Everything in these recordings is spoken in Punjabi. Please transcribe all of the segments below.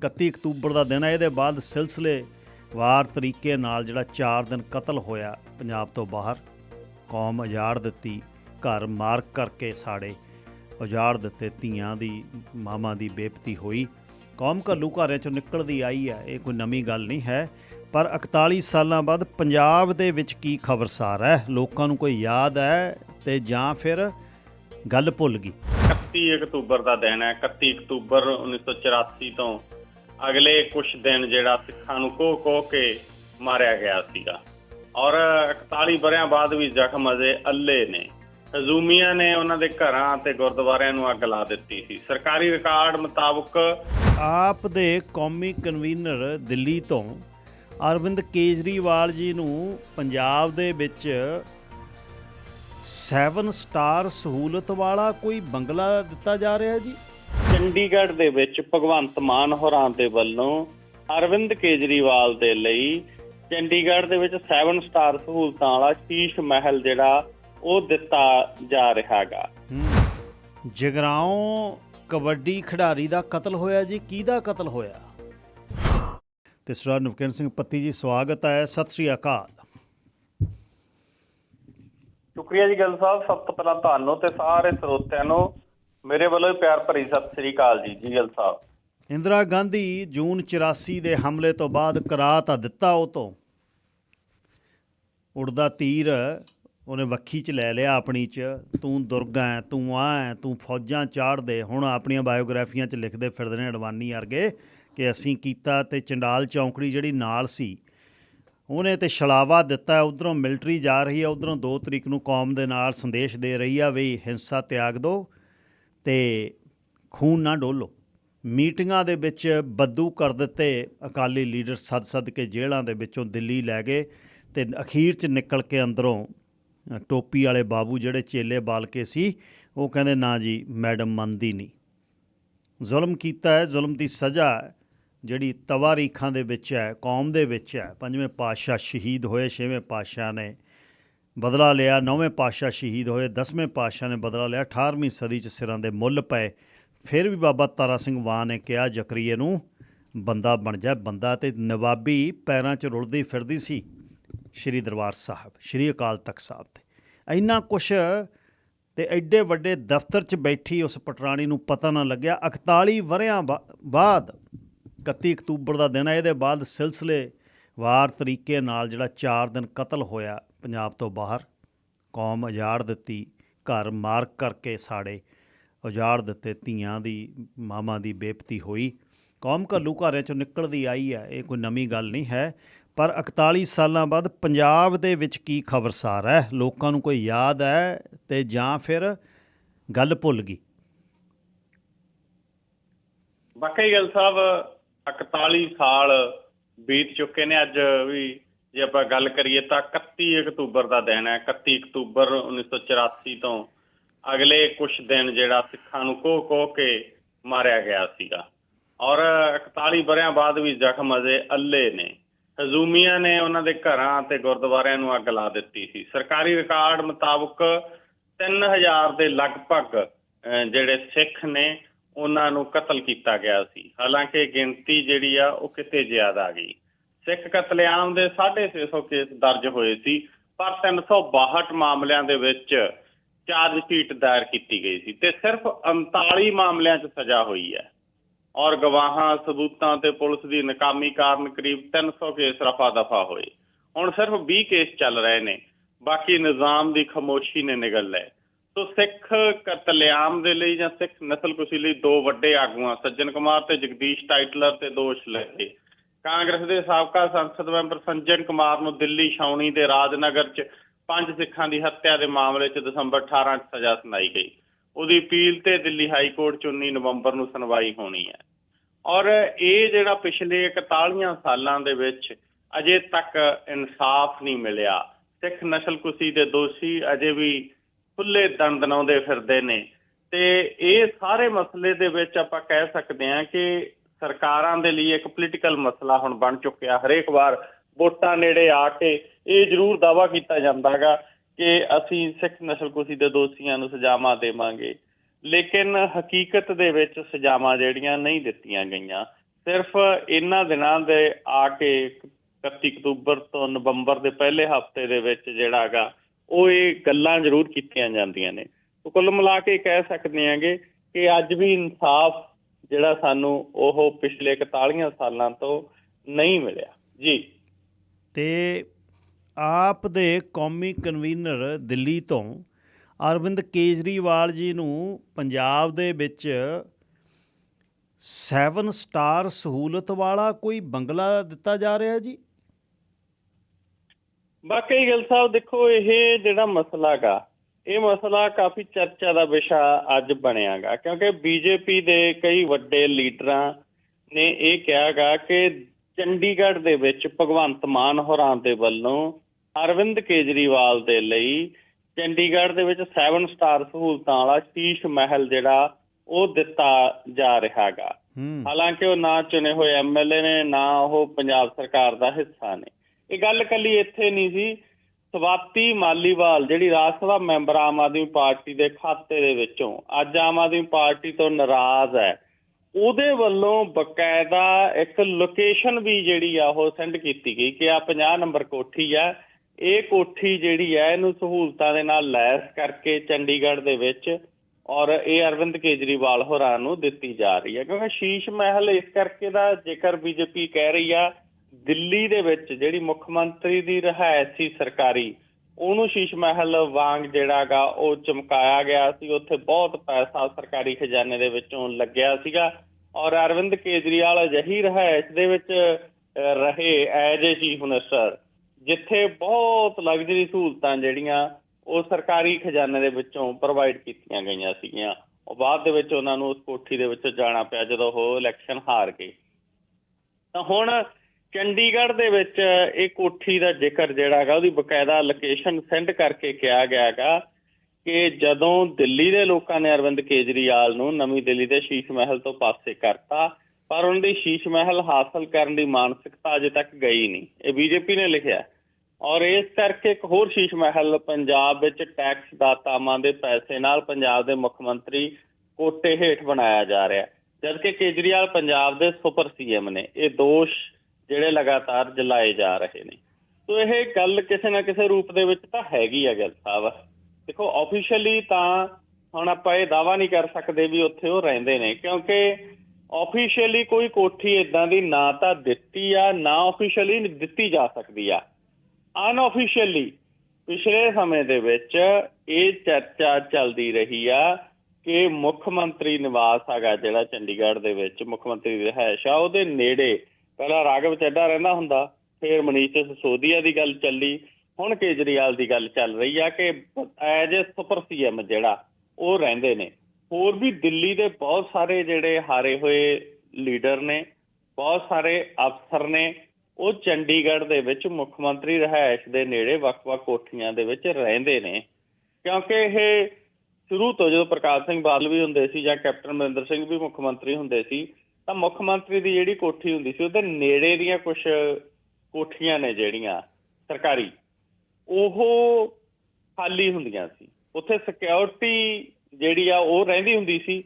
31 ਅਕਤੂਬਰ ਦਾ ਦਿਨ ਹੈ। ਇਹਦੇ ਬਾਅਦ ਸਿਲਸਿਲੇ ਵਾਰ ਤਰੀਕੇ ਨਾਲ ਜਿਹੜਾ 4 ਦਿਨ ਕਤਲ ਹੋਇਆ ਪੰਜਾਬ ਤੋਂ ਬਾਹਰ। ਕੌਮ ਉਜਾੜ ਦਿੱਤੀ, ਘਰ ਮਾਰ ਕਰਕੇ ਸਾੜੇ ਉਜਾੜ ਦਿੱਤੇ, ਧੀਆਂ ਦੀ, ਮਾਵਾਂ ਦੀ ਬੇਪਤੀ ਹੋਈ। ਕੌਮ ਘੱਲੂ ਘਾਰਿਆਂ ਚੋਂ ਨਿਕਲਦੀ ਆਈ ਹੈ, ਇਹ ਕੋਈ ਨਵੀਂ ਗੱਲ ਨਹੀਂ ਹੈ। ਪਰ 41 ਸਾਲਾਂ ਬਾਅਦ ਪੰਜਾਬ ਦੇ ਵਿੱਚ ਕੀ ਖਬਰਸਾਰ ਹੈ? ਲੋਕਾਂ ਨੂੰ ਕੋਈ ਯਾਦ ਹੈ ਤੇ ਜਾਂ ਫਿਰ ਗੱਲ ਭੁੱਲ ਗਈ? 31 ਅਕਤੂਬਰ ਦਾ ਦਿਨ ਹੈ। 31 ਅਕਤੂਬਰ 1984 ਤੋਂ ਅਗਲੇ ਕੁਝ ਦਿਨ ਜਿਹੜਾ ਸਿੱਖਾਂ ਨੂੰ ਕੋਹ ਕੋਹ ਕੇ ਮਾਰਿਆ ਗਿਆ ਸੀਗਾ। ਔਰ 41 ਬਰਿਆਂ ਬਾਅਦ ਵੀ ਜ਼ਖਮ ਅਜੇ ਅੱਲੇ ਨੇ। ਹਜ਼ੂਮੀਆਂ ਨੇ ਉਹਨਾਂ ਦੇ ਘਰਾਂ ਤੇ ਗੁਰਦੁਆਰਿਆਂ ਨੂੰ ਅੱਗ ਲਾ ਦਿੱਤੀ ਸੀ। ਸਰਕਾਰੀ ਰਿਕਾਰਡ ਮੁਤਾਬਕ ਆਪ ਦੇ ਕੌਮੀ ਕਨਵੀਨਰ ਦਿੱਲੀ ਤੋਂ ਅਰਵਿੰਦ ਕੇਜਰੀਵਾਲ ਜੀ ਨੂੰ ਪੰਜਾਬ ਦੇ ਵਿੱਚ 7 ਸਟਾਰ ਸਹੂਲਤ ਵਾਲਾ ਕੋਈ ਬੰਗਲਾ ਦਿੱਤਾ ਜਾ ਰਿਹਾ ਜੀ? ਚੰਡੀਗੜ੍ਹ ਦੇ ਵਿੱਚ ਭਗਵੰਤ ਮਾਨ ਹੋਰਾਂ ਦੇ ਵੱਲੋਂ ਅਰਵਿੰਦ ਕੇਜਰੀਵਾਲ ਦੇ ਲਈ ਚੰਡੀਗੜ੍ਹ ਦੇ ਵਿੱਚ 7 ਸਟਾਰ ਸਹੂਲਤਾਂ ਵਾਲਾ ਸ਼ੀਸ਼ ਮਹਿਲ ਜਿਹੜਾ ਉਹ ਦਿੱਤਾ ਜਾ ਰਿਹਾਗਾ ਹੂੰ। ਜਗਰਾਓਂ ਕਬੱਡੀ ਖਿਡਾਰੀ ਦਾ ਕਤਲ ਹੋਇਆ ਜੀ ਕਿਹਦਾ ਕਤਲ ਹੋਇਆ? ਤੇ ਸਰਦਾਰ ਨਵਕਿਰਨ ਸਿੰਘ ਪੱਤੀ ਜੀ ਸਵਾਗਤ ਹੈ ਸਤਿ ਸ੍ਰੀ ਅਕਾਲ। ਸ਼ੁਕਰੀਆ ਜੀ ਗੱਲ ਸਾਹਿਬ ਸਭ ਤੋਂ ਪਹਿਲਾਂ ਤੁਹਾਨੂੰ ਤੇ ਸਾਰੇ ਸਰੋਤਿਆਂ ਨੂੰ ਮੇਰੇ ਵੱਲੋਂ ਪਿਆਰ ਭਰੀ ਸਤਿ ਸ੍ਰੀ ਅਕਾਲ ਜੀ ਜੀ ਸਾਹਿਬ। ਇੰਦਰਾ ਗਾਂਧੀ ਜੂਨ 84 ਦੇ ਹਮਲੇ ਤੋਂ ਬਾਅਦ ਕਰਾ ਤਾਂ ਦਿੱਤਾ ਉਹ ਤੋਂ। ਉੜਦਾ ਤੀਰ ਉਹਨੇ ਵੱਖੀ 'ਚ ਲੈ ਲਿਆ ਆਪਣੀ 'ਚ, ਤੂੰ ਦੁਰਗਾ ਹੈ ਤੂੰ ਆ ਹੈ ਤੂੰ ਫੌਜਾਂ ਚਾੜਦੇ, ਹੁਣ ਆਪਣੀਆਂ ਬਾਇਓਗ੍ਰਾਫੀਆਂ 'ਚ ਲਿਖਦੇ ਫਿਰਦੇ ਨੇ ਅਡਵਾਨੀ ਵਰਗੇ ਕਿ ਅਸੀਂ ਕੀਤਾ ਤੇ ਚੰਡਾਲ ਚੌਂਕੜੀ ਜਿਹੜੀ ਨਾਲ ਸੀ, ਉਹਨੇ ਤੇ ਛਲਾਵਾ ਦਿੱਤਾ, ਉਧਰੋਂ ਮਿਲਟਰੀ ਜਾ ਰਹੀ ਹੈ ਉਧਰੋਂ 2 ਤਰੀਕ ਨੂੰ ਕੌਮ ਦੇ ਨਾਲ ਸੰਦੇਸ਼ ਦੇ ਰਹੀ ਆ ਵੀ ਹਿੰਸਾ ਤਿਆਗ ਦਿਓ ਤੇ ਖੂਨ ਨਾ ਡੋਲੋ। ਮੀਟਿੰਗਾਂ ਦੇ ਵਿੱਚ ਬੱਦੂ ਕਰ ਦਿੱਤੇ ਅਕਾਲੀ ਲੀਡਰ ਸੱਦ ਸੱਦ ਕੇ ਜੇਲ੍ਹਾਂ ਦੇ ਵਿੱਚੋਂ ਦਿੱਲੀ ਲੈ ਗਏ ਤੇ ਅਖੀਰ 'ਚ ਨਿਕਲ ਕੇ ਅੰਦਰੋਂ ਟੋਪੀ ਵਾਲੇ ਬਾਬੂ ਜਿਹੜੇ ਚੇਲੇ ਬਾਲ ਕੇ ਸੀ, ਉਹ ਕਹਿੰਦੇ, ਨਾ ਜੀ, ਮੈਡਮ ਮੰਨਦੀ ਨਹੀਂ ਜ਼ੁਲਮ ਕੀਤਾ ਹੈ, ਜ਼ੁਲਮ ਦੀ ਸਜ਼ਾ ਹੈ ਜਿਹੜੀ ਤਵਾਰੀਖਾਂ ਦੇ ਵਿੱਚ ਹੈ, ਕੌਮ ਦੇ ਵਿੱਚ ਹੈ, ਪੰਜਵੇਂ ਪਾਤਸ਼ਾਹ ਸ਼ਹੀਦ ਹੋਏ, ਛੇਵੇਂ ਪਾਤਸ਼ਾਹ ਨੇ ਬਦਲਾ ਲਿਆ, ਨੌਵੇਂ ਪਾਤਸ਼ਾਹ ਸ਼ਹੀਦ ਹੋਏ, ਦਸਵੇਂ ਪਾਤਸ਼ਾਹ ਨੇ ਬਦਲਾ ਲਿਆ 18ਵੀਂ ਸਦੀ 'ਚ ਸਿਰਾਂ ਦੇ ਮੁੱਲ ਪਏ। ਫਿਰ ਵੀ ਬਾਬਾ ਤਾਰਾ ਸਿੰਘ ਵਾਹ ਨੇ ਕਿਹਾ, ਜ਼ਕਰੀਏ ਨੂੰ ਬੰਦਾ ਬਣ ਜਾ, ਬੰਦਾ ਤੇ ਨਵਾਬੀ ਪੈਰਾਂ 'ਚ ਰੁਲਦੀ ਫਿਰਦੀ ਸੀ, ਸ਼੍ਰੀ ਦਰਬਾਰ ਸਾਹਿਬ, ਸ਼੍ਰੀ ਅਕਾਲ ਤਖਤ ਸਾਹਿਬ ਤੇ। ਇੰਨਾ ਕੁਛ ਤੇ ਐਡੇ ਵੱਡੇ ਦਫ਼ਤਰ 'ਚ ਬੈਠੀ ਉਸ ਪਟਰਾਣੀ ਨੂੰ ਪਤਾ ਨਾ ਲੱਗਿਆ। 41 ਵਰਿਆਂ ਬਾਅਦ 31 ਅਕਤੂਬਰ ਦਾ ਦਿਨ ਹੈ ਇਹਦੇ ਬਾਅਦ ਸਿਲਸਿਲੇ ਵਾਰ ਤਰੀਕੇ ਨਾਲ ਜਿਹੜਾ 4 ਦਿਨ ਕਤਲ ਹੋਇਆ ਪੰਜਾਬ ਤੋਂ ਬਾਹਰ ਕੌਮ ਉਜਾੜ ਦਿੱਤੀ, ਘਰ ਮਾਰ ਕਰਕੇ ਸਾੜੇ, ਉਜਾੜ ਦਿੱਤੇ ਧੀਆਂ ਦੀ, ਮਾਵਾਂ ਦੀ ਬੇਪਤੀ ਹੋਈ। ਕੌਮ ਘੱਲੂ ਘਾਰਿਆਂ ਚੋਂ ਨਿਕਲਦੀ ਆਈ ਹੈ, ਇਹ ਕੋਈ ਨਵੀਂ ਗੱਲ ਨਹੀਂ ਹੈ। ਪਰ 41 ਸਾਲਾਂ ਬਾਅਦ ਪੰਜਾਬ ਦੇ ਵਿੱਚ ਕੀ ਖਬਰਸਾਰ ਹੈ? ਲੋਕਾਂ ਨੂੰ ਕੋਈ ਯਾਦ ਹੈ ਤੇ ਜਾਂ ਫਿਰ ਗੱਲ ਭੁੱਲ ਗਈ? ਵਾਕਈ ਗੱਲ ਸਾਹਿਬ 41 ਸਾਲ ਬੀਤ ਚੁੱਕੇ ਨੇ ਅੱਜ ਵੀ। ਜੇ ਆਪਾਂ ਗੱਲ ਕਰੀਏ ਤਾਂ 31 ਅਕਤੂਬਰ ਦਾ ਦਿਨ ਹੈ 31 ਅਕਤੂਬਰ 1984 ਤੋਂ ਅਗਲੇ ਕੁਝ ਦਿਨ ਜਿਹੜਾ ਸਿੱਖਾਂ ਨੂੰ ਕੋਹ ਕੋਹ ਕੇ ਮਾਰਿਆ ਗਿਆ ਸੀਗਾ। ਔਰ 41 ਬਰਿਆਂ ਬਾਅਦ ਵੀ ਜ਼ਖਮ ਅਜੇ ਅੱਲੇ ਨੇ। ਹਜ਼ੂਮੀਆਂ ਨੇ ਉਹਨਾਂ ਦੇ ਘਰਾਂ ਤੇ ਗੁਰਦੁਆਰਿਆਂ ਨੂੰ ਅੱਗ ਲਾ ਦਿੱਤੀ ਸੀ। ਸਰਕਾਰੀ ਰਿਕਾਰਡ ਮੁਤਾਬਕ 3000 ਦੇ ਲਗਭਗ ਜਿਹੜੇ ਸਿੱਖ ਨੇ, ਉਹਨਾਂ ਨੂੰ ਕਤਲ ਕੀਤਾ ਗਿਆ ਸੀ। ਹਾਲਾਂਕਿ ਗਿਣਤੀ ਜਿਹੜੀ ਆ ਉਹ ਕਿਤੇ ਜ਼ਿਆਦਾ ਆ ਗਈ। ਸਿੱਖ ਕਤਲੇਆਮ ਦੇ 650 ਕੇਸ ਦਰਜ ਹੋਏ ਸੀ, ਪਰ 362 ਮਾਮਲਿਆਂ ਦੇ ਵਿੱਚ ਚਾਰਜ ਸ਼ੀਟ ਦਾਇਰ ਕੀਤੀ ਗਈ ਸੀ ਤੇ ਸਿਰਫ 39 ਮਾਮਲਿਆਂ 'ਚ ਸਜ਼ਾ ਹੋਈ ਹੈ। ਔਰ ਗਵਾਹਾਂ, ਸਬੂਤਾਂ ਤੇ ਪੁਲਿਸ ਦੀ ਨਾਕਾਮੀ ਕਾਰਨ ਕਰੀਬ 300 ਕੇਸ ਰਫਾ ਦਫਾ ਹੋਏ। ਹੁਣ ਸਿਰਫ 20 ਕੇਸ ਚੱਲ ਰਹੇ ਨੇ, ਬਾਕੀ ਨਿਜ਼ਾਮ ਦੀ ਖਾਮੋਸ਼ੀ ਨੇ ਨਿਗਲ ਲਏ। ਸੋ ਸਿੱਖ ਕਤਲੇਆਮ ਦੇ ਲਈ ਜਾਂ ਸਿੱਖ ਨਸਲਕੁਸ਼ੀ ਲਈ ਦੋ ਵੱਡੇ ਆਗੂਆਂ, ਸੱਜਣ ਕੁਮਾਰ ਤੇ ਜਗਦੀਸ਼ ਟਾਈਟਲਰ ਤੇ ਦੋਸ਼ ਲੱਗੇ। ਕਾਂਗਰਸ ਦੇ ਸਾਬਕਾ ਸੰਸਦ ਮੈਂਬਰ ਸੰਜਨ ਕੁਮਾਰ ਨੂੰ ਦਿੱਲੀ ਛਾਉਣੀ ਦੇ ਰਾਜਨਗਰ 'ਚ ਪੰਜ ਸਿੱਖਾਂ ਦੀ ਹੱਤਿਆ ਦੇ ਮਾਮਲੇ 'ਚ ਦਸੰਬਰ 18 'ਚ ਸਜ਼ਾ ਸੁਣਾਈ ਗਈ। ਉਹਦੀ ਅਪੀਲ ਤੇ ਦਿੱਲੀ ਹਾਈ ਕੋਰਟ 'ਚ 19 ਨਵੰਬਰ ਨੂੰ ਸੁਣਵਾਈ ਹੋਣੀ ਹੈ। ਔਰ ਇਹ ਜਿਹੜਾ ਪਿਛਲੇ 41 ਸਾਲਾਂ ਦੇ ਵਿੱਚ ਅਜੇ ਤੱਕ ਇਨਸਾਫ ਨਹੀਂ ਮਿਲਿਆ, ਸਿੱਖ ਨਸਲਕੁਸ਼ੀ ਦੇ ਦੋਸ਼ੀ ਅਜੇ ਵੀ ਖੁੱਲੇ ਦੰਦਨਾਉਂਦੇ ਫਿਰਦੇ ਨੇ। ਤੇ ਇਹ ਸਾਰੇ ਮਸਲੇ ਦੇ ਵਿੱਚ ਆਪਾਂ ਕਹਿ ਸਕਦੇ ਹਾਂ ਕਿ ਸਰਕਾਰਾਂ ਦੇ ਲਈ ਇੱਕ ਪੋਲੀਟੀਕਲ ਮਸਲਾ ਹੁਣ ਬਣ ਚੁੱਕਿਆ। ਹਰੇਕ ਵਾਰ ਵੋਟਾਂ ਨੇੜੇ ਆ ਕੇ ਇਹ ਜ਼ਰੂਰ ਦਾਵਾ ਕੀਤਾ ਜਾਂਦਾਗਾ ਕਿ ਅਸੀਂ ਸਿੱਖ ਨਸਲਕੁਸ਼ੀ ਦੇ ਦੋਸ਼ੀਆਂ ਨੂੰ ਸਜ਼ਾਵਾਂ ਦੇਵਾਂਗੇ। ਲੇਕਿਨ ਹਕੀਕਤ ਦੇ ਵਿੱਚ ਸਜ਼ਾਵਾਂ ਜਿਹੜੀਆਂ ਨਹੀਂ ਦਿੱਤੀਆਂ ਗਈਆਂ। ਸਿਰਫ ਇਹਨਾਂ ਦਿਨਾਂ ਦੇ ਆ ਕੇ 31 ਅਕਤੂਬਰ ਤੋਂ ਨਵੰਬਰ ਦੇ ਪਹਿਲੇ ਹਫ਼ਤੇ ਦੇ ਵਿੱਚ ਜਿਹੜਾ ਹੈਗਾ, ਉਹ ਇਹ ਗੱਲਾਂ ਜ਼ਰੂਰ ਕੀਤੀਆਂ ਜਾਂਦੀਆਂ ਨੇ। ਕੁੱਲ ਮਿਲਾ ਕੇ ਕਹਿ ਸਕਦੇ ਹਾਂਗੇ ਕਿ ਅੱਜ ਵੀ ਇਨਸਾਫ ਜਿਹੜਾ ਸਾਨੂੰ ਉਹ ਪਿਛਲੇ 41 ਸਾਲਾਂ ਤੋਂ ਨਹੀਂ ਮਿਲਿਆ। ਜੀ। ਤੇ ਆਪ ਦੇ ਕੌਮੀ ਕਨਵੀਨਰ ਦਿੱਲੀ ਤੋਂ ਅਰਵਿੰਦ ਕੇਜਰੀਵਾਲ ਜੀ ਨੂੰ ਪੰਜਾਬ ਦੇ ਵਿੱਚ 7 ਸਟਾਰ ਸਹੂਲਤ ਵਾਲਾ ਕੋਈ ਬੰਗਲਾ ਦਿੱਤਾ ਜਾ ਰਿਹਾ ਜੀ? ਬਾਕੀ ਗੱਲ ਸਾਹਿਬ ਦੇਖੋ ਇਹ ਜਿਹੜਾ ਮਸਲਾ ਗਾ ਇਹ ਮਸਲਾ ਕਾਫੀ ਚਰਚਾ ਦਾ ਵਿਸ਼ਾ ਅੱਜ ਬਣਿਆਗਾ ਕਿਉਂਕਿ ਬੀਜੇਪੀ ਦੇ ਕਈ ਵੱਡੇ ਲੀਡਰਾਂ ਨੇ ਇਹ ਕਿਹਾਗਾ ਕਿ ਚੰਡੀਗੜ੍ਹ ਦੇ ਵਿੱਚ ਭਗਵੰਤ ਮਾਨ ਹੋਰਾਂ ਦੇ ਵੱਲੋਂ ਅਰਵਿੰਦ ਕੇਜਰੀਵਾਲ ਦੇ ਲਈ ਚੰਡੀਗੜ੍ਹ ਦੇ ਵਿੱਚ 7 ਸਟਾਰ ਸਹੂਲਤਾਂ ਵਾਲਾ ਸ਼ੀਸ਼ ਮਹਿਲ ਜਿਹੜਾ ਉਹ ਦਿੱਤਾ ਜਾ ਰਿਹਾਗਾ। ਹਾਲਾਂਕਿ ਉਹ ਨਾ ਚੁਣੇ ਹੋਏ ਐਮਐਲਏ ਨੇ ਨਾ ਉਹ ਪੰਜਾਬ ਸਰਕਾਰ ਦਾ ਹਿੱਸਾ ਨੇ। ਇਹ ਗੱਲ ਕੱਲੀ ਇੱਥੇ ਨਹੀਂ ਸੀ। ਸਵਾਤੀ ਮਾਲੀਵਾਲ, ਜਿਹੜੀ ਰਾਜ ਸਭਾ ਮੈਂਬਰ ਆਮ ਆਦਮੀ ਪਾਰਟੀ ਦੇ ਖਾਤੇ ਦੇ ਵਿੱਚੋਂ ਅੱਜ ਆਮ ਆਦਮੀ ਪਾਰਟੀ ਤੋਂ ਨਾਰਾਜ਼ ਹੈ, ਉਹਦੇ ਵੱਲੋਂ ਬਕਾਇਦਾ ਇੱਕ ਲੋਕੇਸ਼ਨ ਵੀ ਜਿਹੜੀ ਆ ਉਹ ਸੈਂਡ ਕੀਤੀ ਗਈ ਕਿ ਆ 50 ਨੰਬਰ ਕੋਠੀ ਆ, ਇਹ ਕੋਠੀ ਜਿਹੜੀ ਹੈ ਇਹਨੂੰ ਸਹੂਲਤਾਂ ਦੇ ਨਾਲ ਲੈਸ ਕਰਕੇ ਚੰਡੀਗੜ੍ਹ ਦੇ ਵਿੱਚ ਔਰ ਇਹ ਅਰਵਿੰਦ ਕੇਜਰੀਵਾਲ ਹੋਰਾਂ ਨੂੰ ਦਿੱਤੀ ਜਾ ਰਹੀ ਹੈ, ਕਿਉਂਕਿ ਸ਼ੀਸ਼ ਮਹਿਲ ਇਸ ਕਰਕੇ ਦਾ ਜੇਕਰ ਬੀਜੇਪੀ ਕਹਿ ਰਹੀ ਆ ਦਿੱਲੀ ਦੇ ਵਿੱਚ ਜਿਹੜੀ ਮੁੱਖ ਮੰਤਰੀ ਦੀ ਰਿਹਾਇਸ਼ ਸੀ ਸਰਕਾਰੀ, ਉਹਨੂੰ ਸ਼ੀਸ਼ ਮਹਿਲ ਵਾਂਗ ਜਿਹੜਾਗਾ ਉਹ ਚਮਕਾਇਆ ਗਿਆ ਸੀ। ਉੱਥੇ ਬਹੁਤ ਪੈਸਾ ਸਰਕਾਰੀ ਖਜ਼ਾਨੇ ਦੇ ਵਿੱਚੋਂ ਲੱਗਿਆ ਸੀਗਾ ਔਰ ਅਰਵਿੰਦ ਕੇਜਰੀਵਾਲ ਅਜਿਹੀ ਰਿਹਾਇਸ਼ ਦੇ ਵਿੱਚ ਰਹੇ ਐਜ ਏ ਚੀਫ ਮਿਨਿਸਟਰ, ਜਿੱਥੇ ਬਹੁਤ ਲਗਜ਼ਰੀ ਸਹੂਲਤਾਂ ਜਿਹੜੀਆਂ ਉਹ ਸਰਕਾਰੀ ਖਜ਼ਾਨੇ ਦੇ ਵਿੱਚੋਂ ਪ੍ਰੋਵਾਈਡ ਕੀਤੀਆਂ ਗਈਆਂ ਸੀਗੀਆਂ। ਉਹ ਬਾਅਦ ਦੇ ਵਿੱਚ ਉਹਨਾਂ ਨੂੰ ਉਸ ਕੋਠੀ ਦੇ ਵਿੱਚ ਜਾਣਾ ਪਿਆ ਜਦੋਂ ਉਹ ਇਲੈਕਸ਼ਨ ਹਾਰ ਗਏ। ਤਾਂ ਹੁਣ ਚੰਡੀਗੜ੍ਹ ਦੇ ਵਿੱਚ ਇਹ ਕੋਠੀ ਦਾ ਜ਼ਿਕਰ ਜਿਹੜਾ ਹੈਗਾ, ਉਹਦੀ ਬਕਾਇਦਾ ਲੋਕੇਸ਼ਨ ਸੈਂਡ ਕਰਕੇ ਕਿਹਾ ਗਿਆ ਹੈਗਾ ਕਿ ਜਦੋਂ ਦਿੱਲੀ ਦੇ ਲੋਕਾਂ ਨੇ ਅਰਵਿੰਦ ਕੇਜਰੀਵਾਲ ਨੂੰ ਨਵੀਂ ਦਿੱਲੀ ਦੇ ਸ਼ੀਸ਼ ਮਹਿਲ ਤੋਂ ਪਾਸੇ ਕਰਤਾ, ਪਰ ਉਹਨਾਂ ਦੀ ਸ਼ੀਸ਼ ਮਹਿਲ ਹਾਸਲ ਕਰਨ ਦੀ ਮਾਨਸਿਕਤਾ ਅਜੇ ਤੱਕ ਗਈ ਨਹੀਂ। ਇਹ ਬੀਜੇਪੀ ਨੇ ਲਿਖਿਆ ਔਰ ਇਸ ਕਰਕੇ ਇੱਕ ਹੋਰ ਸ਼ੀਸ਼ ਮਹਿਲ, ਪੰਜਾਬ ਵਿੱਚ ਟੈਕਸ ਦਾਤਾਵਾਂ ਦੇ ਪੈਸੇ ਨਾਲ ਪੰਜਾਬ ਦੇ ਮੁੱਖ ਮੰਤਰੀ ਕੋਟੇ ਹੇਠ ਬਣਾਇਆ ਜਾ ਰਿਹਾ ਜਦਕਿ ਕੇਜਰੀਵਾਲ ਪੰਜਾਬ ਦੇ ਸੁਪਰ ਸੀਐਮ ਨੇ, ਇਹ ਦੋਸ਼ ਜਿਹੜੇ ਲਗਾਤਾਰ ਜਲਾਏ ਜਾ ਰਹੇ ਨੇ। ਸੋ ਇਹ ਗੱਲ ਕਿਸੇ ਨਾ ਕਿਸੇ ਰੂਪ ਦੇ ਵਿੱਚ ਤਾਂ ਹੈਗੀ ਆ ਗੱਲ ਸਾਹਿਬ। ਦੇਖੋ ਆਫੀਸ਼ੀਅਲੀ ਤਾਂ ਹੁਣ ਆਪਾਂ ਇਹ ਦਾਵਾ ਨਹੀਂ ਕਰ ਸਕਦੇ ਵੀ ਉੱਥੇ ਉਹ ਰਹਿੰਦੇ ਨੇ, ਕਿਉਂਕਿ ਆਫੀਸ਼ੀਅਲੀ ਕੋਈ ਕੋਠੀ ਇਦਾਂ ਦੀ ਨਾ ਤਾਂ ਦਿੱਤੀ ਆ, ਨਾ ਆਫੀਸ਼ੀਅਲੀ ਦਿੱਤੀ ਜਾ ਸਕਦੀ ਆ। ਅਨਆਫੀਸ਼ੀਅਲੀ ਪਿਛਲੇ ਸਮੇਂ ਦੇ ਵਿੱਚ ਇਹ ਚਰਚਾ ਚੱਲਦੀ ਰਹੀ ਆ ਕਿ ਮੁੱਖ ਮੰਤਰੀ ਨਿਵਾਸ ਹੈਗਾ ਜਿਹੜਾ ਚੰਡੀਗੜ੍ਹ ਦੇ ਵਿੱਚ, ਮੁੱਖ ਮੰਤਰੀ ਰਿਹਾਇਸ਼ ਆ, ਉਹਦੇ ਨੇੜੇ ਪਹਿਲਾਂ ਰਾਘਵ ਚੱਡਾ ਰਹਿੰਦਾ ਹੁੰਦਾ, ਫਿਰ ਮਨੀਸ਼ ਸਿਸੋਦੀਆ ਦੀ ਗੱਲ ਚੱਲੀ। ਹੁਣ ਕੇਜਰੀਵਾਲ ਦੀ ਗੱਲ ਚੱਲ ਰਹੀ ਆ ਕਿ ਐਜ ਏ ਸੁਪਰ ਸੀਐਮ ਜਿਹੜਾ, ਉਹ ਰਹਿੰਦੇ ਨੇ। ਹੋਰ ਵੀ ਦਿੱਲੀ ਦੇ ਬਹੁਤ ਸਾਰੇ ਜਿਹੜੇ ਹਾਰੇ ਹੋਏ ਲੀਡਰ ਨੇ, ਬਹੁਤ ਸਾਰੇ ਅਫਸਰ ਨੇ, ਉਹ ਚੰਡੀਗੜ੍ਹ ਦੇ ਵਿੱਚ ਮੁੱਖ ਮੰਤਰੀ ਰਿਹਾਇਸ਼ ਦੇ ਨੇੜੇ ਵੱਖ-ਵੱਖ ਕੋਠੀਆਂ ਦੇ ਵਿੱਚ ਰਹਿੰਦੇ ਨੇ। ਕਿਉਂਕਿ ਇਹ ਸ਼ੁਰੂ ਤੋਂ ਜਦੋਂ ਪ੍ਰਕਾਸ਼ ਸਿੰਘ ਬਾਦਲ ਵੀ ਹੁੰਦੇ ਸੀ ਜਾਂ ਕੈਪਟਨ ਅਮਰਿੰਦਰ ਸਿੰਘ ਵੀ ਮੁੱਖ ਮੰਤਰੀ ਹੁੰਦੇ ਸੀ ਤਾਂ ਮੁੱਖ ਮੰਤਰੀ ਦੀ ਜਿਹੜੀ ਕੋਠੀ ਹੁੰਦੀ ਸੀ, ਉਹਦੇ ਨੇੜੇ ਦੀਆਂ ਕੁਝ ਕੋਠੀਆਂ ਨੇ ਜਿਹੜੀਆਂ ਸਰਕਾਰੀ, ਉਹ ਖਾਲੀ ਹੁੰਦੀਆਂ ਸੀ। ਉੱਥੇ ਸਿਕਿਉਰਿਟੀ ਜਿਹੜੀ ਆ, ਉਹ ਰਹਿੰਦੀ ਹੁੰਦੀ ਸੀ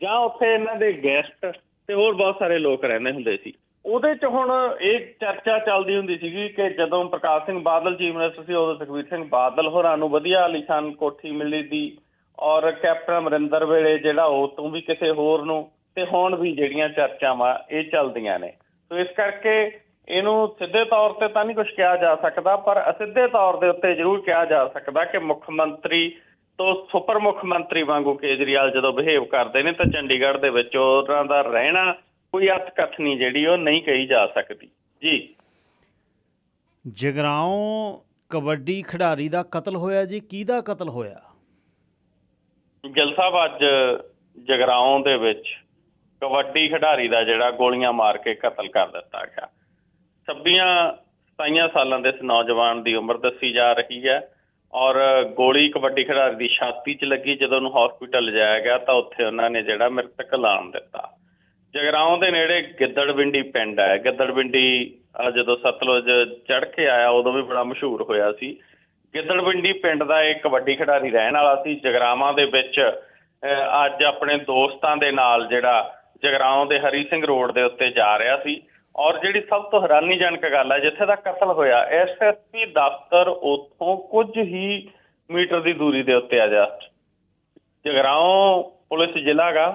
ਜਾਂ ਉੱਥੇ ਇਹਨਾਂ ਦੇ ਗੈਸਟ ਤੇ ਹੋਰ ਬਹੁਤ ਸਾਰੇ ਲੋਕ ਰਹਿੰਦੇ ਹੁੰਦੇ ਸੀ। ਉਹਦੇ ਚ ਹੁਣ ਇਹ ਚਰਚਾ ਚੱਲਦੀ ਹੁੰਦੀ ਸੀਗੀ ਕਿ ਜਦੋਂ ਪ੍ਰਕਾਸ਼ ਸਿੰਘ ਬਾਦਲ, ਚੀਫ ਮਿਨਿਸਟਰ ਸੀ, ਉਦੋਂ ਸੁਖਬੀਰ ਸਿੰਘ ਬਾਦਲ ਹੋਰਾਂ ਨੂੰ ਵਧੀਆ ਆਲੀਸ਼ਾਨ ਕੋਠੀ ਮਿਲੀ ਦੀ ਔਰ ਕੈਪਟਨ ਅਮਰਿੰਦਰ ਵੇਲੇ ਜਿਹੜਾ ਉਹ ਤੋਂ ਵੀ ਕਿਸੇ ਹੋਰ ਨੂੰ ਤੇ ਹੁਣ ਵੀ ਜਿਹੜੀਆਂ ਚਰਚਾਵਾਂ ਇਹ ਚੱਲਦੀਆਂ ਨੇ। ਸੋ ਇਸ ਕਰਕੇ ਇਹਨੂੰ ਸਿੱਧੇ ਤੌਰ ਤੇ ਤਾਂ ਨਹੀਂ ਕੁਝ ਕਿਹਾ ਜਾ ਸਕਦਾ ਪਰ ਅਸਿੱਧੇ ਤੌਰ ਦੇ ਉੱਤੇ ਜ਼ਰੂਰ ਕਿਹਾ ਜਾ ਸਕਦਾ ਕਿ ਮੁੱਖ ਮੰਤਰੀ ਤੋਂ ਸੁਪਰ ਮੁੱਖ ਮੰਤਰੀ ਵਾਂਗੂ ਕੇਜਰੀਵਾਲ ਜਦੋਂ ਬਿਹੇਵ ਕਰਦੇ ਨੇ ਤਾਂ ਚੰਡੀਗੜ੍ਹ ਦੇ ਵਿੱਚ ਉਹਨਾਂ ਦਾ ਰਹਿਣਾ ਕੋਈ ਅਰਥ ਕਥਨੀ ਜਿਹੜੀ ਉਹ ਨਹੀਂ ਕਹੀ ਜਾ ਸਕਦੀ। ਜੀ। ਜਗਰਾਉਂ ਕਬੱਡੀ ਖਿਡਾਰੀ ਦਾ ਕਤਲ ਹੋਇਆ ਜੀ ਕਿਹਦਾ ਕਤਲ ਹੋਇਆ? ਗਿੱਲ ਸਾਹਿਬ ਅੱਜ ਜਗਰਾਉਂ ਦੇ ਵਿੱਚ ਕਬੱਡੀ ਖਿਡਾਰੀ ਦਾ ਜਿਹੜਾ ਗੋਲੀਆਂ ਮਾਰ ਕੇ ਕਤਲ ਕਰ ਦਿੱਤਾ ਗਿਆ। 26 27 ਸਾਲਾਂ ਦੇ ਇਸ ਨੌਜਵਾਨ ਦੀ ਉਮਰ ਦੱਸੀ ਜਾ ਰਹੀ ਹੈ ਔਰ ਗੋਲੀ ਕਬੱਡੀ ਖਿਡਾਰੀ ਦੀ ਛਾਤੀ 'ਚ ਲੱਗੀ, ਜਦੋਂ ਉਹਨੂੰ ਹਸਪੀਟਲ ਲਿਜਾਇਆ ਗਿਆ ਤਾਂ ਉੱਥੇ ਉਹਨਾਂ ਨੇ ਜਿਹੜਾ ਮ੍ਰਿਤਕ ਐਲਾਨ ਦਿੱਤਾ। ਜਗਰਾਉਂ ਦੇ ਨੇੜੇ ਗਿੱਦੜਵਿੰਡੀ ਪਿੰਡ ਹੈ। ਗਿੱਦੜਵਿੰਡੀ ਜਦੋਂ ਸਤਲੁਜ ਚੜ੍ਹ ਕੇ ਆਇਆ, ਉਦੋਂ ਵੀ ਬੜਾ ਮਸ਼ਹੂਰ ਹੋਇਆ ਸੀ। ਗਿੱਦੜਵਿੰਡੀ ਪਿੰਡ ਦਾ ਇੱਕ ਕਬੱਡੀ ਖਿਡਾਰੀ ਰਹਿਣ ਵਾਲਾ ਸੀ। ਜਗਰਾਵਾਂ ਦੇ ਵਿੱਚ, ਅਹ ਅੱਜ ਆਪਣੇ ਦੋਸਤਾਂ ਦੇ ਨਾਲ ਜਿਹੜਾ ਜਗਰਾਉਂ ਦੇ ਹਰੀ ਸਿੰਘ ਰੋਡ ਦੇ ਉੱਤੇ ਜਾ ਰਿਹਾ ਸੀ ਔਰ ਜਿਹੜੀ ਸਭ ਤੋਂ ਹੈਰਾਨੀਜਨਕ ਗੱਲ ਹੈ ਜਿੱਥੇ ਦਾ ਕਤਲ ਹੋਇਆ ਐਸਐਸਪੀ ਦਫ਼ਤਰ ਉੱਥੋਂ ਕੁਝ ਹੀ ਮੀਟਰ ਦੀ ਦੂਰੀ ਦੇ ਉੱਤੇ ਆ ਜਸਟ ਜਗਰਾਉਂ ਪੁਲਿਸ ਜ਼ਿਲ੍ਹਾ ਗਾ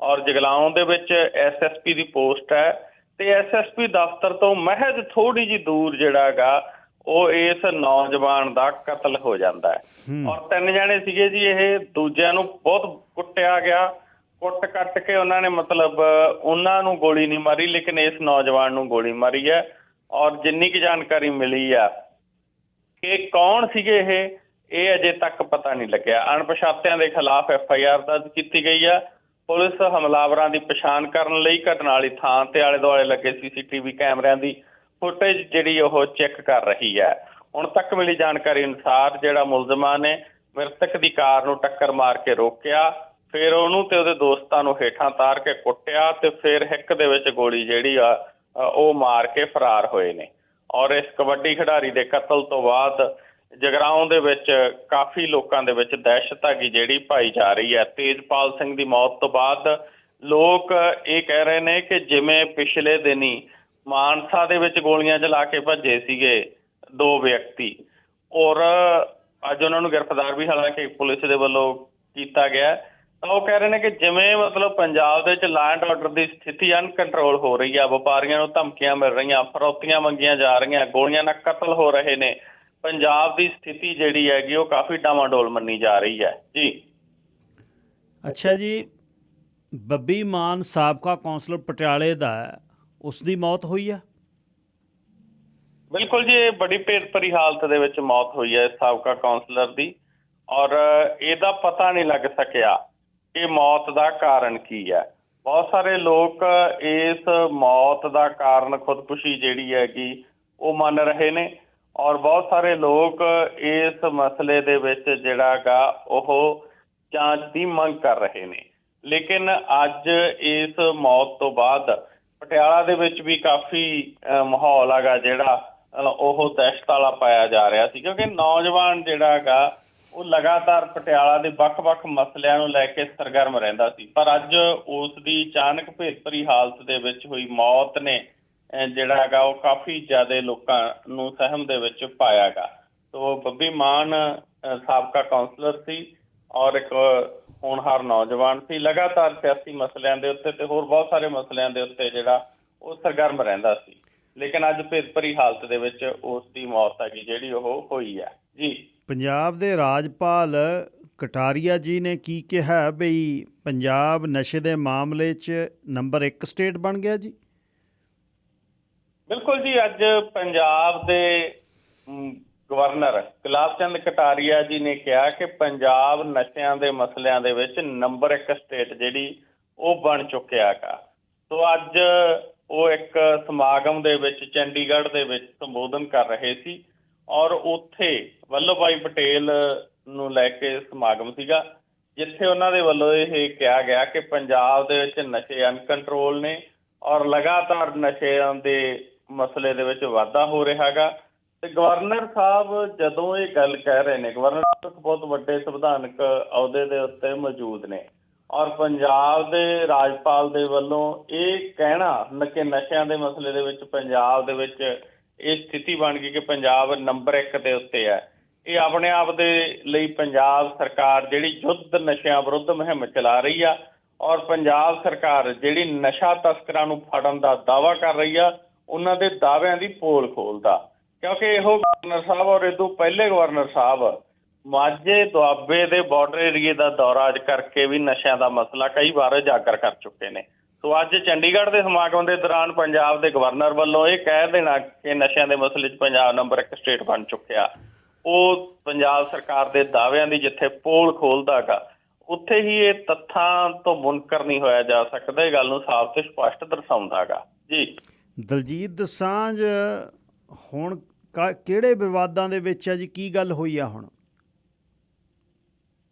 ਔਰ ਜਗਲਾਉਂ ਦੇ ਵਿੱਚ ਐਸਐਸਪੀ ਦੀ ਪੋਸਟ ਹੈ ਤੇ ਐਸਐਸਪੀ ਦਫ਼ਤਰ ਤੋਂ ਮਹਿਜ਼ ਥੋੜੀ ਜੀ ਦੂਰ ਜਿਹੜਾ ਗਾ ਉਹ ਇਸ ਨੌਜਵਾਨ ਦਾ ਕਤਲ ਹੋ ਜਾਂਦਾ ਹੈ। ਔਰ ਤਿੰਨ ਜਣੇ ਸੀਗੇ ਜੀ ਇਹ ਦੂਜਿਆਂ ਨੂੰ ਬਹੁਤ ਕੁੱਟਿਆ ਗਿਆ। ਕੁੱਟ ਕੱਟ ਕੇ ਉਹਨਾਂ ਨੇ ਮਤਲਬ ਉਹਨਾਂ ਨੂੰ ਗੋਲੀ ਨਹੀਂ ਮਾਰੀ, ਲੇਕਿਨ ਇਸ ਨੌਜਵਾਨ ਨੂੰ ਗੋਲੀ ਮਾਰੀ ਹੈ ਔਰ ਜਿੰਨੀ ਕੀ ਜਾਣਕਾਰੀ ਮਿਲੀ ਆ ਕਿ ਕੌਣ ਸੀਗੇ ਇਹ ਇਹ ਅਜੇ ਤੱਕ ਪਤਾ ਨਹੀਂ ਲੱਗਿਆ। ਅਣਪਛਾਤਿਆਂ ਦੇ ਖਿਲਾਫ ਐਫ ਆਈ ਆਰ ਦਰਜ ਕੀਤੀ ਗਈ ਆ। ਪੁਲਿਸ ਹਮਲਾਵਰਾਂ ਦੀ ਪਛਾਣ ਕਰਨ ਲਈ ਘਟਨਾ ਵਾਲੀ ਥਾਂ ਤੇ ਆਲੇ ਦੁਆਲੇ ਲੱਗੇ ਸੀਸੀਟੀਵੀ ਕੈਮਰਿਆਂ ਦੀ ਫੁਟੇਜ ਜਿਹੜੀ ਉਹ ਚੈੱਕ ਕਰ ਰਹੀ ਹੈ। ਹੁਣ ਤੱਕ ਮਿਲੀ ਜਾਣਕਾਰੀ ਅਨੁਸਾਰ ਜਿਹੜਾ ਮੁਲਜ਼ਮਾਂ ਨੇ ਮ੍ਰਿਤਕ ਦੀ ਕਾਰ ਨੂੰ ਟੱਕਰ ਮਾਰ ਕੇ ਰੋਕਿਆ ਫਿਰ ਉਹਨੂੰ ਤੇ ਉਹਦੇ ਦੋਸਤਾਂ ਨੂੰ ਹੇਠਾਂ ਤਾਰ ਕੇ ਕੁੱਟਿਆ ਤੇ ਫਿਰ ਹਿੱਕ ਦੇ ਵਿੱਚ ਗੋਲੀ ਜਿਹੜੀ ਆ ਉਹ ਮਾਰ ਕੇ ਫਰਾਰ ਹੋਏ ਨੇ। ਔਰ ਇਸ ਕਬੱਡੀ ਖਿਡਾਰੀ ਦੇ ਕਤਲ ਤੋਂ ਬਾਅਦ ਜਗਰਾਉਂ ਦੇ ਵਿੱਚ ਕਾਫੀ ਲੋਕਾਂ ਦੇ ਵਿੱਚ ਦਹਿਸ਼ਤ ਹੈਗੀ ਜਿਹੜੀ ਪਾਈ ਜਾ ਰਹੀ ਹੈ। ਤੇਜਪਾਲ ਸਿੰਘ ਦੀ ਮੌਤ ਤੋਂ ਬਾਅਦ ਲੋਕ ਇਹ ਕਹਿ ਰਹੇ ਨੇ ਕਿ ਜਿਵੇਂ ਪਿਛਲੇ ਦਿਨੀ ਮਾਨਸਾ ਦੇ ਵਿੱਚ ਗੋਲੀਆਂ ਚਲਾ ਕੇ ਭੱਜੇ ਸੀਗੇ ਦੋ ਵਿਅਕਤੀ। ਔਰ ਅੱਜ ਉਹਨਾਂ ਨੂੰ ਗ੍ਰਿਫਤਾਰ ਵੀ ਹਾਲਾਂਕਿ ਪੁਲਿਸ ਦੇ ਵੱਲੋਂ ਕੀਤਾ ਗਿਆ। ਤਾਂ ਉਹ ਕਹਿ ਰਹੇ ਨੇ ਕਿ ਜਿਵੇਂ ਮਤਲਬ ਪੰਜਾਬ ਦੇ ਵਿੱਚ ਲਾਅ ਆਰਡਰ ਦੀ ਸਥਿਤੀ ਅਨਕੰਟਰੋਲ ਹੋ ਰਹੀ ਆ ਵਪਾਰੀਆਂ ਨੂੰ ਧਮਕੀਆਂ ਮਿਲ ਰਹੀਆਂ ਫਰੌਤੀਆਂ ਮੰਗੀਆਂ ਜਾ ਰਹੀਆਂ ਗੋਲੀਆਂ ਨਾਲ ਕਤਲ ਹੋ ਰਹੇ ਨੇ ਪੰਜਾਬ ਦੀ ਸਥਿਤੀ ਜਿਹੜੀ ਹੈਗੀ ਉਹ ਕਾਫੀ ਡਾਮਾਡੋਲ ਮੰਨੀ ਜਾ ਰਹੀ ਹੈ। ਜੀ। ਅੱਛਾ ਜੀ ਬੱਬੀ ਮਾਨ ਸਾਬਕਾ ਕੌਂਸਲਰ ਪਟਿਆਲੇ ਦਾ ਉਸ ਦੀ ਮੌਤ ਹੋਈ ਆ? ਬਿਲਕੁਲ ਜੀ ਬੜੀ ਭੇਦ ਭਰੀ ਹਾਲਤ ਦੇ ਵਿੱਚ ਮੌਤ ਹੋਈ ਹੈ ਸਾਬਕਾ ਕਾਉਂਸਲਰ ਦੀ ਔਰ ਇਹਦਾ ਪਤਾ ਨਹੀਂ ਲੱਗ ਸਕਿਆ। ਕਿ ਮੌਤ ਦਾ ਕਾਰਨ ਕੀ ਹੈ? ਬਹੁਤ ਸਾਰੇ ਲੋਕ ਇਸ ਮੌਤ ਦਾ ਕਾਰਨ ਖੁਦਕੁਸ਼ੀ ਜਿਹੜੀ ਹੈਗੀ, ਉਹ ਮੰਨ ਰਹੇ ਨੇ ਔਰ ਬਹੁਤ ਸਾਰੇ ਲੋਕ ਇਸ ਮਸਲੇ ਦੇ ਵਿੱਚ ਜਿਹੜਾਗਾ ਉਹ ਜਾਂਚ ਦੀ ਮੰਗ ਕਰ ਰਹੇ ਨੇ। ਲੇਕਿਨ ਅੱਜ ਇਸ ਮੌਤ ਤੋਂ ਬਾਅਦ ਪਟਿਆਲਾ ਦੇ ਵਿੱਚ ਵੀ ਕਾਫੀ ਮਾਹੌਲ ਹੈਗਾ ਜਿਹੜਾ ਉਹ ਦਹਿਸ਼ਤ ਵਾਲਾ ਪਾਇਆ ਜਾ ਰਿਹਾ ਸੀ। ਕਿਉਂਕਿ ਨੌਜਵਾਨ ਜਿਹੜਾ ਹੈਗਾ ਉਹ ਲਗਾਤਾਰ ਪਟਿਆਲਾ ਦੇ ਵੱਖ-ਵੱਖ ਮਸਲਿਆਂ ਨੂੰ ਲੈ ਕੇ ਸਰਗਰਮ ਰਹਿੰਦਾ ਸੀ। ਪਰ ਅੱਜ ਉਸ ਦੀ ਅਚਾਨਕ ਭੇਤਭਰੀ ਹਾਲਤ ਦੇ ਵਿੱਚ ਹੋਈ ਮੌਤ ਨੇ ਜਿਹੜਾ ਹੈਗਾ ਉਹ ਕਾਫੀ ਜ਼ਿਆਦਾ ਲੋਕਾਂ ਨੂੰ ਸਹਿਮ ਦੇ ਵਿੱਚ ਪਾਇਆਗਾ ਤੋ ਬੱਬੀ ਮਾਨ ਸਾਬਕਾ ਕਾਉਂਸਲਰ ਸੀ ਔਰ ਇੱਕ ਹੋਣਹਾਰ ਨੌਜਵਾਨ ਸੀ। ਲਗਾਤਾਰ ਸਿਆਸੀ ਮਸਲਿਆਂ ਦੇ ਉੱਤੇ ਤੇ ਹੋਰ ਬਹੁਤ ਸਾਰੇ ਮਸਲਿਆਂ ਦੇ ਉੱਤੇ ਜਿਹੜਾ ਉਹ ਸਰਗਰਮ ਰਹਿੰਦਾ ਸੀ। ਲੇਕਿਨ ਅੱਜ ਭੇਤਭਰੀ ਹਾਲਤ ਦੇ ਵਿੱਚ ਉਸ ਦੀ ਮੌਤ ਹੈਗੀ ਜਿਹੜੀ ਉਹ ਹੋਈ ਹੈ। ਜੀ। ਪੰਜਾਬ ਦੇ ਰਾਜਪਾਲ ਕਟਾਰੀਆ ਜੀ ਨੇ ਕੀ ਕਿਹਾ ਬਈ ਪੰਜਾਬ ਨਸ਼ੇ ਦੇ ਮਾਮਲੇ 'ਚ ਨੰਬਰ 1 ਸਟੇਟ ਬਣ ਗਿਆ ਜੀ? ਬਿਲਕੁਲ ਜੀ, ਅੱਜ ਪੰਜਾਬ ਦੇ ਗਵਰਨਰ ਗੁਲਾਬ ਚੰਦ ਕਟਾਰੀਆ ਜੀ ਨੇ ਕਿਹਾ ਕਿ ਪੰਜਾਬ ਨਸ਼ਿਆਂ ਦੇ ਮਸਲਿਆਂ ਦੇ ਵਿੱਚ ਨੰਬਰ 1 ਸਟੇਟ ਜਿਹੜੀ, ਉਹ ਬਣ ਚੁੱਕਿਆ ਹੈਗਾ। ਸੋ ਅੱਜ ਉਹ ਇੱਕ ਸਮਾਗਮ ਦੇ ਵਿੱਚ ਚੰਡੀਗੜ੍ਹ ਦੇ ਵਿੱਚ ਸੰਬੋਧਨ ਕਰ ਰਹੇ ਸੀ ਔਰ ਉੱਥੇ ਵੱਲਭ ਭਾਈ ਪਟੇਲ ਨੂੰ ਲੈ ਕੇ ਸਮਾਗਮ ਸੀਗਾ, ਜਿੱਥੇ ਉਹਨਾਂ ਦੇ ਵੱਲੋਂ ਇਹ ਕਿਹਾ ਗਿਆ ਕਿ ਪੰਜਾਬ ਦੇ ਵਿੱਚ ਨਸ਼ੇ ਅਨਕੰਟਰੋਲ ਨੇ ਔਰ ਲਗਾਤਾਰ ਨਸ਼ਿਆਂ ਦੇ ਮਸਲੇ ਦੇ ਵਿੱਚ ਵਾਧਾ ਹੋ ਰਿਹਾ ਹੈਗਾ। ਤੇ ਗਵਰਨਰ ਸਾਹਿਬ ਜਦੋਂ ਇਹ ਗੱਲ ਕਹਿ ਰਹੇ ਨੇ, ਗਵਰਨਰ ਸਾਹਿਬ ਇੱਕ ਬਹੁਤ ਵੱਡੇ ਸੰਵਿਧਾਨਕ ਅਹੁਦੇ ਦੇ ਉੱਤੇ ਮੌਜੂਦ ਨੇ ਔਰ ਪੰਜਾਬ ਦੇ ਰਾਜਪਾਲ ਦੇ ਵੱਲੋਂ ਇਹ ਕਹਿਣਾ ਨ ਕਿ ਨਸ਼ਿਆਂ ਦੇ ਮਸਲੇ ਦੇ ਵਿੱਚ ਪੰਜਾਬ ਦੇ ਵਿੱਚ ਇਹ ਸਥਿਤੀ ਬਣ ਗਈ ਕਿ ਪੰਜਾਬ ਨੰਬਰ 1 ਦੇ ਉੱਤੇ ਹੈ। ਇਹ ਆਪਣੇ ਆਪ ਦੇ ਲਈ ਪੰਜਾਬ ਸਰਕਾਰ ਜਿਹੜੀ ਯੁੱਧ ਨਸ਼ਿਆਂ ਵਿਰੁੱਧ ਮੁਹਿੰਮ ਚਲਾ ਰਹੀ ਆ ਔਰ ਪੰਜਾਬ ਸਰਕਾਰ ਜਿਹੜੀ ਨਸ਼ਾ ਤਸਕਰਾਂ ਨੂੰ ਫੜਨ ਦਾ ਦਾਵਾ ਕਰ ਰਹੀ ਆ, ਉਹਨਾਂ ਦੇ ਦਾਅਵਿਆਂ ਦੀ ਪੋਲ ਖੋਲਦਾ। ਕਿਉਂਕਿ ਇਹੋ ਗਵਰਨਰ ਸਾਹਿਬ ਔਰ ਇਹ ਤੋਂ ਪਹਿਲੇ ਗਵਰਨਰ ਸਾਹਿਬ ਮਾਝੇ ਦੁਆਬੇ ਦੇ ਬਾਰਡਰ ਏਰੀਏ ਦਾ ਦੌਰਾ ਅੱਜ ਕਰਕੇ ਵੀ ਨਸ਼ਿਆਂ ਦਾ ਮਸਲਾ ਕਈ ਵਾਰ ਉਜਾਗਰ ਕਰ ਚੁੱਕੇ ਨੇ। ਸੋ ਅੱਜ ਚੰਡੀਗੜ੍ਹ ਦੇ ਸਮਾਗਮ ਦੇ ਦੌਰਾਨ ਪੰਜਾਬ ਦੇ ਗਵਰਨਰ ਵੱਲੋਂ ਇਹ ਕਹਿ ਦੇਣਾ ਕਿ ਨਸ਼ਿਆਂ ਦੇ ਮਸਲੇ 'ਚ ਪੰਜਾਬ ਨੰਬਰ 1 ਸਟੇਟ ਬਣ ਚੁੱਕਿਆ। ਉਹ ਪੰਜਾਬ ਸਰਕਾਰ ਦੇ ਦਾਅਵਿਆਂ ਦੀ ਜਿੱਥੇ ਪੋਲ ਖੋਲਦਾਗਾ ਉੱਥੇ ਹੀ ਇਹ ਤੱਥਾਂ ਤੋਂ ਮੁਨਕਰ ਨਹੀਂ ਹੋਇਆ ਜਾ ਸਕਦਾ ਇਹ ਗੱਲ ਨੂੰ ਸਾਫ਼ ਤੇ ਸਪਸ਼ਟ ਦਰਸਾਉਂਦਾਗਾ ਜੀ। ਦਲਜੀਤ ਦਸਾਂਝ ਹੁਣ ਕਿਹੜੇ ਵਿਵਾਦਾਂ ਦੇ ਵਿੱਚ ਆ ਜੀ? ਕੀ ਗੱਲ ਹੋਈ ਆ ਹੁਣ?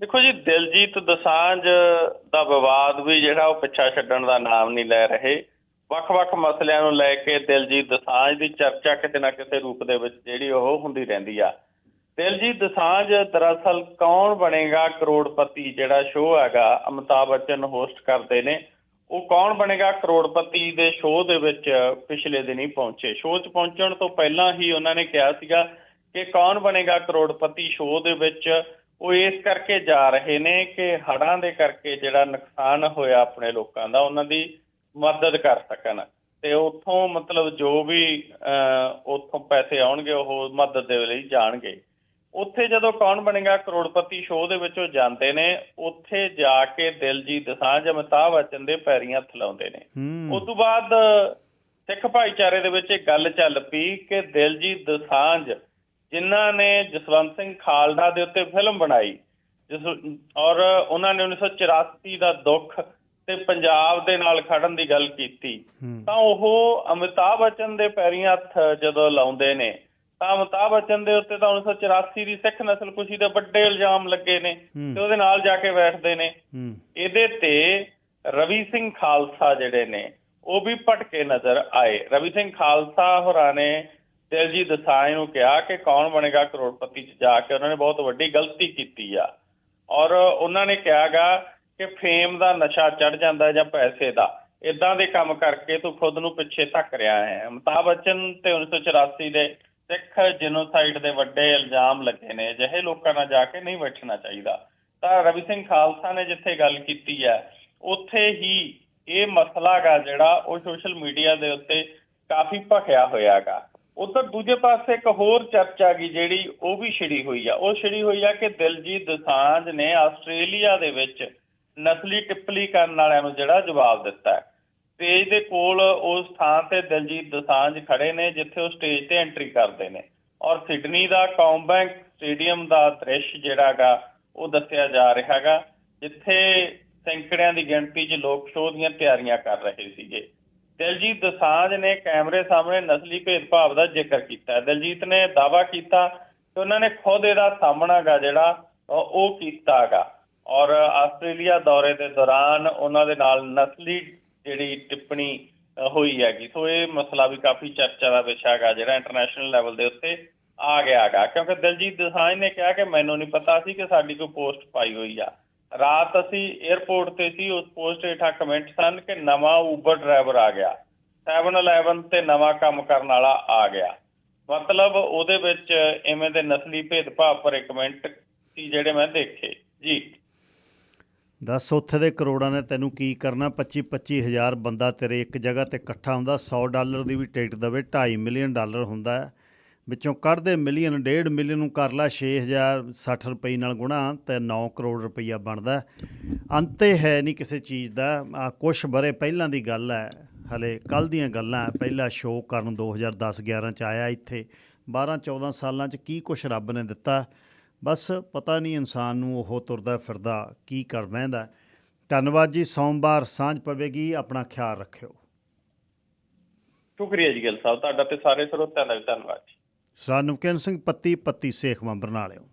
ਦੇਖੋ ਜੀ ਦਿਲਜੀਤ ਦਸਾਂਝ ਦਾ ਵਿਵਾਦ ਵੀ ਜਿਹੜਾ ਉਹ ਪਿੱਛਾ ਛੱਡਣ ਦਾ ਨਾਮ ਨਹੀਂ ਲੈ ਰਹੇ। ਵੱਖ-ਵੱਖ ਮਸਲਿਆਂ ਨੂੰ ਲੈ ਕੇ ਦਿਲਜੀਤ ਦਸਾਂਝ ਦੀ ਚਰਚਾ ਕਿਤੇ ਨਾ ਕਿਸੇ ਰੂਪ ਦੇ ਵਿੱਚ ਜਿਹੜੀ ਉਹ ਹੁੰਦੀ ਰਹਿੰਦੀ ਆ। ਦਿਲਜੀਤ ਦਸਾਂਝ ਦਰਅਸਲ ਕੌਣ ਬਣੇਗਾ ਕਰੋੜਪਤੀ ਜਿਹੜਾ ਸ਼ੋਅ ਹੈਗਾ ਅਮਿਤਾਭ ਬੱਚਨ ਹੋਸਟ ਕਰਦੇ ਨੇ ਉਹ ਕੌਣ ਬਣੇਗਾ ਕਰੋੜਪਤੀ ਦੇ ਸ਼ੋਅ ਦੇ ਵਿੱਚ ਪਿਛਲੇ ਦਿਨੀ ਪਹੁੰਚੇ? ਸ਼ੋਅ 'ਚ ਪਹੁੰਚਣ ਤੋਂ ਪਹਿਲਾਂ ਹੀ ਉਹਨਾਂ ਨੇ ਕਿਹਾ ਸੀਗਾ ਕਿ ਕੌਣ ਬਣੇਗਾ ਕਰੋੜਪਤੀ ਸ਼ੋਅ ਦੇ ਵਿੱਚ? ਉਹ ਇਸ ਕਰਕੇ ਜਾ ਰਹੇ ਨੇ ਕਿ ਹੜ੍ਹਾਂ ਦੇ ਕਰਕੇ ਜਿਹੜਾ ਨੁਕਸਾਨ ਹੋਇਆ ਆਪਣੇ ਲੋਕਾਂ ਦਾ ਉਹਨਾਂ ਦੀ ਮਦਦ ਕਰ ਸਕਣ। ਤੇ ਉੱਥੋਂ ਮਤਲਬ ਜੋ ਵੀ ਅਹ, ਉੱਥੋਂ ਪੈਸੇ ਆਉਣਗੇ ਉਹ ਮਦਦ ਦੇ ਲਈ ਜਾਣਗੇ। ਉੱਥੇ ਜਦੋਂ ਕੌਣ ਬਣੇਗਾ ਕਰੋੜਪਤੀ ਸ਼ੋਅ ਦੇ ਵਿੱਚ ਉਹ ਜਾਂਦੇ ਨੇ ਉੱਥੇ ਜਾ ਕੇ ਦਿਲਜੀਤ ਦਸਾਂਝ ਅਮਿਤਾਭ ਬੱਚਨ ਦੇ ਪੈਰੀਂ ਹੱਥ ਲਾਉਂਦੇ ਨੇ। ਉਸ ਤੋਂ ਬਾਅਦ ਸਿੱਖ ਭਾਈਚਾਰੇ ਦੇ ਵਿੱਚ ਇਹ ਗੱਲ ਚੱਲ ਪਈ ਕਿ ਦਿਲਜੀਤ ਦਸਾਂਝ ਜਿਨ੍ਹਾਂ ਨੇ ਜਸਵੰਤ ਸਿੰਘ ਖਾਲੜਾ ਦੇ ਉੱਤੇ ਫਿਲਮ ਬਣਾਈ ਜਿਸ ਔਰ ਉਹਨਾਂ ਨੇ 1984 ਦਾ ਦੁੱਖ ਤੇ ਪੰਜਾਬ ਦੇ ਨਾਲ ਖੜਨ ਦੀ ਗੱਲ ਕੀਤੀ ਤਾਂ ਉਹ ਅਮਿਤਾਭ ਬੱਚਨ ਦੇ ਪੈਰੀਂ ਹੱਥ ਜਦੋਂ ਲਾਉਂਦੇ ਨੇ ਤਾਂ ਅਮਿਤਾਭ ਬੱਚਨ ਦੇ ਉੱਤੇ ਤਾਂ 1984 ਦੀ ਸਿੱਖ ਨਸਲਕੁਸ਼ੀ ਦੇ ਵੱਡੇ ਇਲਜ਼ਾਮ ਲੱਗੇ ਨੇ। ਤੇ ਉਹਦੇ ਨਾਲ ਜਾ ਕੇ ਬੈਠਦੇ ਨੇ। ਇਹਦੇ ਤੇ ਰਵੀ ਸਿੰਘ ਖਾਲਸਾ ਜਿਹੜੇ ਨੇ ਉਹ ਵੀ ਭਟਕੇ ਨਜ਼ਰ ਆਏ। ਰਵੀ ਸਿੰਘ ਖਾਲਸਾ ਹੋਰਾਂ ਨੇ ਦਿਲਜੀਤ ਦਸਾਂਝ ਨੂੰ ਕਿਹਾ ਕਿ ਕੌਣ ਬਣੇਗਾ ਕਰੋੜਪਤੀ ਚ ਜਾ ਕੇ। ਉਹਨਾਂ ਨੇ ਬਹੁਤ ਵੱਡੀ ਗਲਤੀ ਕੀਤੀ ਆ। ਔਰ ਉਹਨਾਂ ਨੇ ਕਿਹਾਗਾ ਕਿ ਫੇਮ ਦਾ ਨਸ਼ਾ ਚੜ ਜਾਂਦਾ ਜਾਂ ਪੈਸੇ ਦਾ। ਇਦਾਂ ਦੇ ਕੰਮ ਕਰਕੇ ਤੂੰ ਖੁਦ ਨੂੰ ਪਿੱਛੇ ਧੱਕ ਰਿਹਾ ਹੈ। ਅਮਿਤਾਭ ਬੱਚਨ ਤੇ 1984 ਦੇ ਸਿੱਖ ਜੀਨੋਸਾਈਡ ਦੇ ਵੱਡੇ ਇਲਜ਼ਾਮ ਲੱਗੇ ਨੇ ਅਜਿਹੇ ਲੋਕਾਂ ਨਾਲ ਜਾ ਕੇ ਨਹੀਂ ਬੈਠਣਾ ਚਾਹੀਦਾ। ਤਾਂ ਰਵੀ ਸਿੰਘ ਖਾਲਸਾ ਨੇ ਜਿੱਥੇ ਗੱਲ ਕੀਤੀ ਹੈ, ਉੱਥੇ ਹੀ ਇਹ ਮਸਲਾ ਗਾ ਜਿਹੜਾ ਉਹ ਸੋਸ਼ਲ ਮੀਡੀਆ ਦੇ ਉੱਤੇ ਕਾਫੀ ਭਖਿਆ ਹੋਇਆਗਾ ਉਧਰ ਦੂਜੇ ਪਾਸੇ ਇੱਕ ਹੋਰ ਚਰਚਾ ਗੀ ਜਿਹੜੀ ਉਹ ਵੀ ਛਿੜੀ ਹੋਈ ਆ। ਉਹ ਛਿੜੀ ਹੋਈ ਆ ਕਿ ਦਿਲਜੀਤ ਦਸਾਂਝ ਨੇ ਆਸਟ੍ਰੇਲੀਆ ਦੇ ਵਿੱਚ ਨਸਲੀ ਟਿੱਪਣੀ ਕਰਨ ਵਾਲਿਆਂ ਨੂੰ ਜਿਹੜਾ ਜਵਾਬ ਦਿੱਤਾ ਹੈ। ਸਟੇਜ ਦੇ ਕੋਲ ਉਸ ਥਾਂ ਤੇ ਦਿਲਜੀਤ ਦਸਾਂਝ ਖੜੇ ਨੇ, ਜਿੱਥੇ ਉਹ ਸਟੇਜ ਤੇ ਐਂਟਰੀ ਕਰਦੇ ਨੇ। ਔਰ ਸਿਡਨੀ ਦਾ ਕੌਮਬੈਂਕ ਸਟੇਡੀਅਮ ਦਾ ਦ੍ਰਿਸ਼ ਜਿਹੜਾਗਾ ਉਹ ਦੱਸਿਆ ਜਾ ਰਿਹਾਗਾ ਜਿੱਥੇ ਸੈਂਕੜਿਆਂ ਦੀ ਗਿਣਤੀ 'ਚ ਲੋਕ ਸ਼ੋਅ ਦੀਆਂ ਤਿਆਰੀਆਂ ਕਰ ਰਹੇ ਸੀਗੇ। ਦਿਲਜੀਤ ਦਸਾਂਝ ਨੇ ਕੈਮਰੇ ਸਾਹਮਣੇ ਨਸਲੀ ਭੇਦਭਾਵ ਦਾ ਜ਼ਿਕਰ ਕੀਤਾ। ਦਿਲਜੀਤ ਨੇ ਦਾਅਵਾ ਕੀਤਾ ਕਿ ਉਹਨਾਂ ਨੇ ਖੁਦ ਇਹਦਾ ਸਾਹਮਣਾਗਾ ਜਿਹੜਾ ਉਹ ਉਹ ਕੀਤਾਗਾ ਔਰ ਆਸਟ੍ਰੇਲੀਆ ਦੌਰੇ ਦੇ ਦੌਰਾਨ ਉਹਨਾਂ ਦੇ ਨਾਲ ਨਸਲੀ ਜਿਹੜੀ ਟਿੱਪਣੀ ਹੋਈ ਹੈਗੀ। ਸੋ ਇਹ ਮਸਲਾ ਵੀ ਕਾਫੀ ਚਰਚਾ ਦਾ ਵਿਸ਼ਾ ਹੈਗਾ ਜਿਹੜਾ ਇੰਟਰਨੈਸ਼ਨਲ ਲੈਵਲ ਦੇ ਉੱਤੇ ਆ ਗਿਆ ਹੈਗਾ। ਕਿਉਂਕਿ ਦਿਲਜੀਤ ਦਸਾਂਝ ਨੇ ਕਿਹਾ ਕਿ ਮੈਨੂੰ ਨਹੀਂ ਪਤਾ ਸੀ ਕਿ ਸਾਡੀ ਕੋਈ ਪੋਸਟ ਪਾਈ ਹੋਈ ਆ। ਰਾਤ ਅਸੀਂ 에ਅਰਪੋਰਟ ਤੇ ਸੀ, ਉਸ ਪੋਸਟ ਹੇਠਾਂ ਕਮੈਂਟ ਸਨ ਕਿ ਨਵਾਂ ਉਬਰ ਡਰਾਈਵਰ ਆ ਗਿਆ। 7-Eleven ਤੇ ਨਵਾਂ ਕੰਮ ਕਰਨ ਵਾਲਾ ਆ ਗਿਆ। ਮਤਲਬ ਉਹਦੇ ਵਿੱਚ ਐਵੇਂ ਦੇ ਨਸਲੀ ਭੇਦਭਾਵ ਭਰੇ ਕਮੈਂਟ ਸੀ ਜਿਹੜੇ ਮੈਂ ਦੇਖੇ। ਜੀ। ਦੱਸ ਉੱਥੇ ਦੇ ਕਰੋੜਾਂ ਨੇ ਤੈਨੂੰ ਕੀ ਕਰਨਾ? 25 25 ਹਜ਼ਾਰ ਬੰਦਾ ਤੇਰੇ ਇੱਕ ਜਗ੍ਹਾ ਤੇ ਇਕੱਠਾ ਹੁੰਦਾ 100 ਡਾਲਰ ਦੀ ਵੀ ਟਿਕਟ ਦਵੇ 2.5 ਮਿਲੀਅਨ ਡਾਲਰ ਹੁੰਦਾ। ਹੈ ਵਿੱਚੋਂ ਕੱਢਦੇ ਮਿਲੀਅਨ, ਡੇਢ ਮਿਲੀਅਨ ਨੂੰ ਕਰ ਲਾ 6060 ਰੁਪਏ ਨਾਲ ਗੁਣਾ, ਤੇ 9 ਕਰੋੜ ਰੁਪਈਆ ਬਣਦਾ। ਹੈ। ਅੰਤ ਹੀ ਹੈ ਨਹੀਂ ਕਿਸੇ ਚੀਜ਼ ਦਾ। ਆ ਕੁਝ ਬਰੇ ਪਹਿਲਾਂ ਦੀ ਗੱਲ ਹੈ, ਹਲੇ ਕੱਲ ਦੀਆਂ ਗੱਲਾਂ ਹੈ। ਪਹਿਲਾ ਸ਼ੋਅ ਕਰਨ 2010-11 ਚ ਆਇਆ ਇੱਥੇ। 12-14 ਸਾਲਾਂ ਚ ਕੀ ਕੁਛ ਰੱਬ ਨੇ ਦਿੱਤਾ? ਬਸ ਪਤਾ ਨਹੀਂ ਇਨਸਾਨ ਨੂੰ ਉਹ ਤੁਰਦਾ ਫਿਰਦਾ ਕੀ ਕਰ ਬਹਿੰਦਾ ਧੰਨਵਾਦ ਜੀ ਸੋਮਵਾਰ ਸਾਂਝ ਪਵੇਗੀ ਆਪਣਾ ਖਿਆਲ ਰੱਖਿਓ। ਸ਼ੁਕਰੀਆ ਜੀ ਗਿੱਲ ਸਾਹਿਬ ਤੁਹਾਡਾ ਤੇ ਸਾਰੇ ਸਰੋਤਿਆਂ ਦਾ ਧੰਨਵਾਦ ਜੀ। ਸਰਾ ਨਵਕਨ ਸਿੰਘ ਪੱਤੀ ਪੱਤੀ ਸੇਖ ਬਰਨਾਲਿਓ